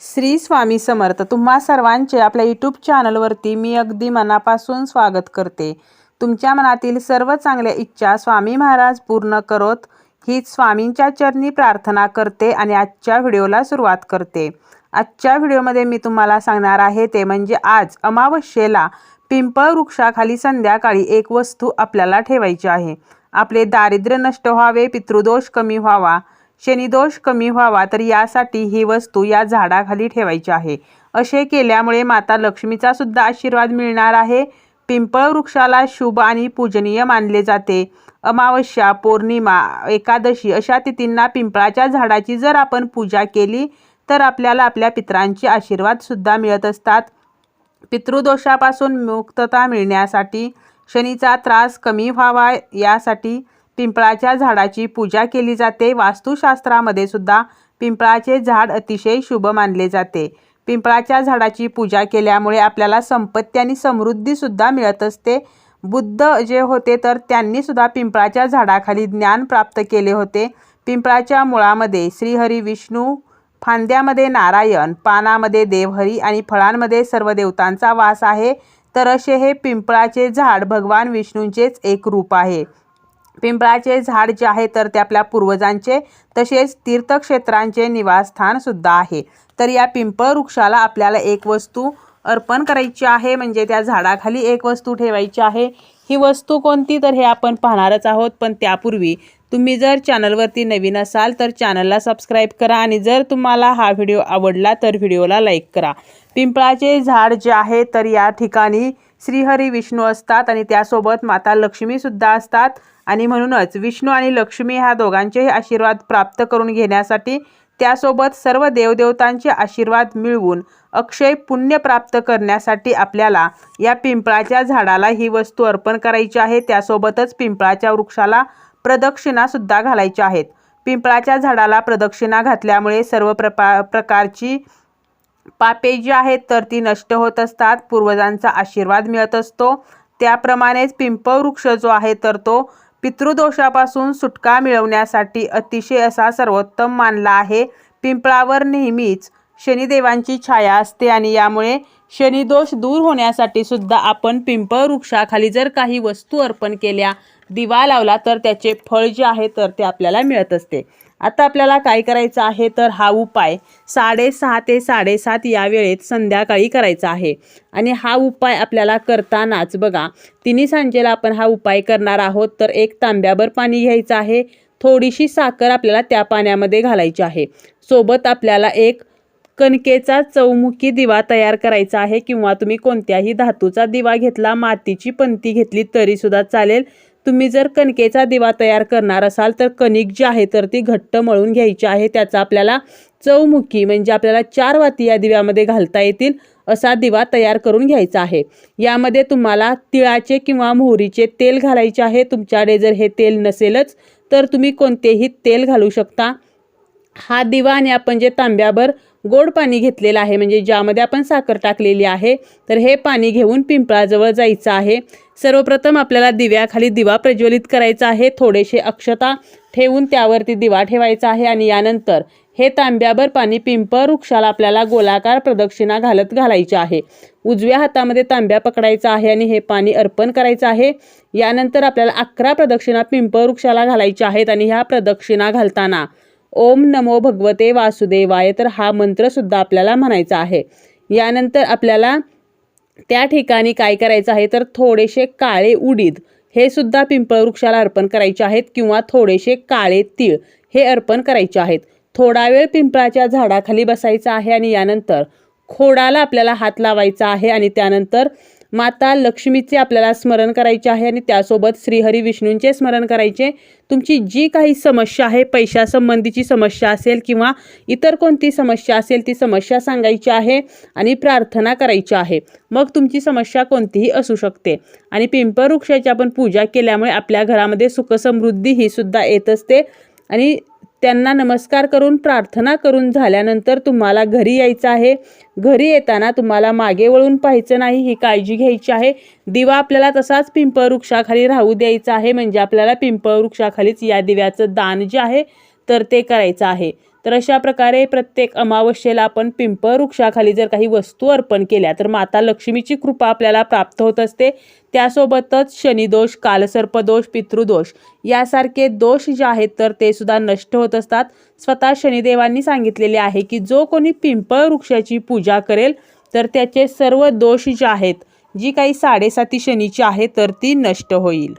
श्री स्वामी समर्थ तुम्हा सर्वांचे आपल्या यूट्यूब चॅनलवरती मी अगदी मनापासून स्वागत करते. तुमच्या मनातील सर्व चांगल्या इच्छा स्वामी महाराज पूर्ण करोत. हीच स्वामींच्या चरणी प्रार्थना करते आणि आजच्या व्हिडिओला सुरुवात करते. आजच्या व्हिडिओमध्ये मी तुम्हाला सांगणार आहे ते म्हणजे आज अमावस्येला पिंपळ वृक्षाखाली संध्याकाळी एक वस्तू आपल्याला ठेवायची आहे. आपले दारिद्र्य नष्ट व्हावे पितृदोष कमी व्हावा. शनिदोष कमी व्हावा तर यासाठी ही वस्तू या झाडाखाली ठेवायची आहे. असे केल्यामुळे माता लक्ष्मीचा सुद्धा आशीर्वाद मिळणार आहे. पिंपळ वृक्षाला शुभ आणि पूजनीय मानले जाते. अमावस्या पौर्णिमा एकादशी अशा तिथींना पिंपळाच्या झाडाची जर आपण पूजा केली तर आपल्याला आपल्या पित्रांचे आशीर्वादसुद्धा मिळत असतात. पितृदोषापासून मुक्तता मिळण्यासाठी शनीचा त्रास कमी व्हावा यासाठी पिंपळाच्या झाडाची पूजा केली जाते. वास्तुशास्त्रामध्ये सुद्धा पिंपळाचे झाड अतिशय शुभ मानले जाते. पिंपळाच्या झाडाची पूजा केल्यामुळे आपल्याला संपत्ती आणि समृद्धीसुद्धा मिळत असते. बुद्ध जे होते तर त्यांनीसुद्धा पिंपळाच्या झाडाखाली ज्ञान प्राप्त केले होते. पिंपळाच्या मुळामध्ये श्रीहरी विष्णू फांद्यामध्ये नारायण पानामध्ये देवहरी आणि फळांमध्ये सर्व देवतांचा वास आहे. तर असे हे पिंपळाचे झाड भगवान विष्णूंचेच एक रूप आहे. पिंपळाचे झाड जे आहे तर ते आपल्या पूर्वजांचे तसेच तीर्थक्षेत्रांचे निवासस्थान सुद्धा आहे. तर या पिंपळ वृक्षाला आपल्याला एक वस्तू अर्पण करायची आहे म्हणजे त्या झाडाखाली एक वस्तू ठेवायची आहे. ही वस्तू कोणती? तर हे आपण पाहणारच आहोत पण त्यापूर्वी तुम्ही जर चॅनलवरती नवीन असाल तर चॅनलला सबस्क्राईब करा आणि जर तुम्हाला हा व्हिडिओ आवडला तर व्हिडिओला लाईक करा. पिंपळाचे झाड जे आहे तर या ठिकाणी श्रीहरी विष्णू असतात आणि त्यासोबत माता लक्ष्मीसुद्धा असतात. आणि म्हणूनच विष्णू आणि लक्ष्मी ह्या दोघांचेही आशीर्वाद प्राप्त करून घेण्यासाठी त्यासोबत सर्व देवदेवतांचे आशीर्वाद मिळवून अक्षय पुण्य प्राप्त करण्यासाठी आपल्याला या पिंपळाच्या झाडाला ही वस्तू अर्पण करायची आहे. त्यासोबतच पिंपळाच्या वृक्षाला प्रदक्षिणासुद्धा घालायच्या आहेत. पिंपळाच्या झाडाला प्रदक्षिणा घातल्यामुळे सर्व प्रपा प्रकारची पापे जी आहेत तर ती नष्ट होत असतात. पूर्वजांचा आशीर्वाद मिळत असतो. त्याप्रमाणेच पिंपळ वृक्ष जो आहे तर तो पितृदोषापासून सुटका मिळवण्यासाठी अतिशय असा सर्वोत्तम मानला आहे. पिंपळावर नेहमीच शनिदेवांची छाया असते आणि यामुळे शनिदोष दूर होण्यासाठी सुद्धा आपण पिंपळ वृक्षाखाली जर काही वस्तू अर्पण केल्या दिवा लावला तर त्याचे फळ जे आहे तर ते आपल्याला मिळत असते. आता आपल्याला काय करायचं आहे तर हा उपाय साडेसहा ते साडेसात या वेळेत संध्याकाळी करायचा आहे. आणि हा उपाय आपल्याला करतानाच बघा तिन्ही सांजेला आपण हा उपाय करणार आहोत तर एक तांब्याभर पाणी घ्यायचं आहे. थोडीशी साखर आपल्याला त्या पाण्यामध्ये घालायची आहे. सोबत आपल्याला एक कणकेचा चौमुखी दिवा तयार करायचा आहे किंवा तुम्ही कोणत्याही धातूचा दिवा घेतला मातीची पंती घेतली तरीसुद्धा चालेल. तुम्ही जर कणकेचा दिवा तयार करणार असाल तर कणिक जी आहे तर ती घट्ट मळून घ्यायची आहे. त्याचा आपल्याला चौमुखी म्हणजे आपल्याला चार वाती या दिव्यामध्ये घालता येतील असा दिवा तयार करून घ्यायचा आहे. यामध्ये तुम्हाला तिळाचे किंवा मोहरीचे तेल घालायचे आहे. तुमच्याकडे जर हे तेल नसेलच तर तुम्ही कोणतेही तेल घालू शकता. हा दिवा आणि आपण जे तांब्याभर गोड पाणी घेतलेलं आहे म्हणजे ज्यामध्ये आपण साखर टाकलेली आहे तर हे पाणी घेऊन पिंपळाजवळ जायचं आहे. सर्वप्रथम आपल्याला दिव्याखाली दिवा प्रज्वलित करायचा आहे. थोडेसे अक्षता ठेवून त्यावरती दिवा ठेवायचा आहे आणि यानंतर हे तांब्याभर पाणी पिंपळ वृक्षाला आपल्याला गोलाकार प्रदक्षिणा घालत घालायचे आहे. उजव्या हातामध्ये तांब्या पकडायचा आहे आणि हे पाणी अर्पण करायचं आहे. यानंतर आपल्याला अकरा प्रदक्षिणा पिंपळ वृक्षाला घालायच्या आहेत आणि ह्या प्रदक्षिणा घालताना ओम नमो भगवते वासुदेवाय. तर हा मंत्रसुद्धा आपल्याला म्हणायचा आहे. यानंतर आपल्याला त्या ठिकाणी काय करायचं आहे? तर थोडेसे काळे उडीद हे सुद्धा पिंपळ वृक्षाला अर्पण करायचे आहेत किंवा थोडेसे काळे तीळ हे अर्पण करायचे आहेत. थोडा वेळ पिंपळाच्या झाडाखाली बसायचं आहे आणि यानंतर खोडाला आपल्याला हात लावायचा आहे आणि त्यानंतर माता लक्ष्मीचे आपल्याला स्मरण करायचे आहे आणि त्यासोबत श्रीहरी विष्णूंचे स्मरण करायचे. तुमची जी काही समस्या आहे पैशासंबंधीची समस्या असेल किंवा इतर कोणती समस्या असेल ती समस्या सांगायची आहे आणि प्रार्थना करायची आहे. मग तुमची समस्या कोणतीही असू शकते. आणि पिंपळ वृक्षाची आपण पूजा केल्यामुळे आपल्या घरामध्ये सुखसमृद्धी ही सुद्धा येत असते. आणि त्यांना नमस्कार करून प्रार्थना करून झाल्यानंतर तुम्हाला घरी यायचं आहे. घरी येताना तुम्हाला मागे वळून पाहायचं नाही ही काळजी घ्यायची आहे. दिवा आपल्याला तसाच पिंपळ वृक्षाखाली राहू द्यायचा आहे. म्हणजे आपल्याला पिंपळ वृक्षाखालीच या दिव्याचं दान जे आहे तर ते करायचं आहे. तर अशा प्रकारे प्रत्येक अमावस्येला आपण पिंपळ वृक्षाखाली जर काही वस्तू अर्पण केल्या तर माता लक्ष्मीची कृपा आपल्याला प्राप्त होत असते. त्यासोबतच शनिदोष कालसर्पदोष पितृदोष यासारखे दोष जे आहेत तर ते सुद्धा नष्ट होत असतात. स्वतः शनिदेवांनी सांगितलेले आहे की जो कोणी पिंपळ वृक्षाची पूजा करेल तर त्याचे सर्व दोष जे आहेत जी काही साडेसाती शनीची आहे तर ती नष्ट होईल.